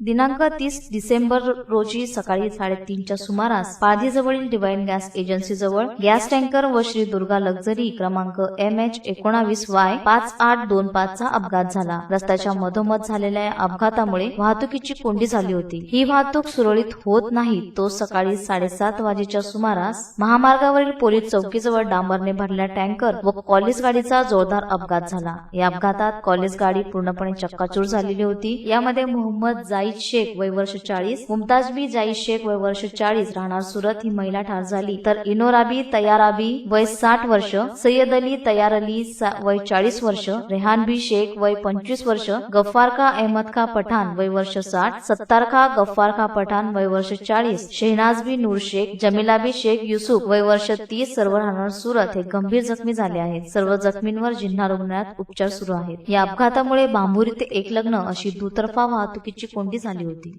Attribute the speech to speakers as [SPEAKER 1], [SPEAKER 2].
[SPEAKER 1] दिनांक तीस डिसेंबर रोजी सकाळी साडेतीनच्या सुमारास पाधीजवळील डिवाईन गॅस एजन्सीजवळ गॅस टँकर व श्री दुर्गा लक्झरी क्रमांक एम एच एकोणावीस वाय पाच आठ दोन पाचचा अपघात झाला. रस्त्याच्या मधोमध झालेल्या या अपघातामुळे वाहतुकीची कोंडी झाली होती. ही वाहतूक सुरळीत होत नाही तो सकाळी साडेसात वाजेच्या सुमारास महामार्गावरील पोलीस चौकीजवळ डांबरने भरलेला टँकर व कॉलेज गाडीचा जोरदार अपघात झाला. या अपघातात कॉलेज गाडी पूर्णपणे चक्काचूर झालेली होती. यामध्ये मोहम्मद जाईद शेख वय वर्ष चाळीस. मुमताज बी जाईद शेख वय वर्ष चाळीस. राहणार सुरत. ही महिला ठार झाली. तर इनोराबी तयाराबी वय साठ वर्ष. सय्यद अली तयार अली सा- वय चाळीस वर्ष. रेहानबी शेख वय पंचवीस वर्ष. गफ्फार खा अहमद खा पठाण वय वर्ष साठ. सत्तार खा गफ्फार खा पठाण वय वर्ष चाळीस. शेहनाज बी नूर शेख जमिलाबी शेख युसुफ वय वर्ष तीस. सर्व राहणार सुरत. हे गंभीर जखमी झाले आहेत. सर्व जखमींवर जिल्हा रुग्णालयात उपचार सुरू आहेत. या अपघातामुळे बांबुरी ते एक लग्न अशी दुतर्फा वाहतुकीची कोंडी झाली होती.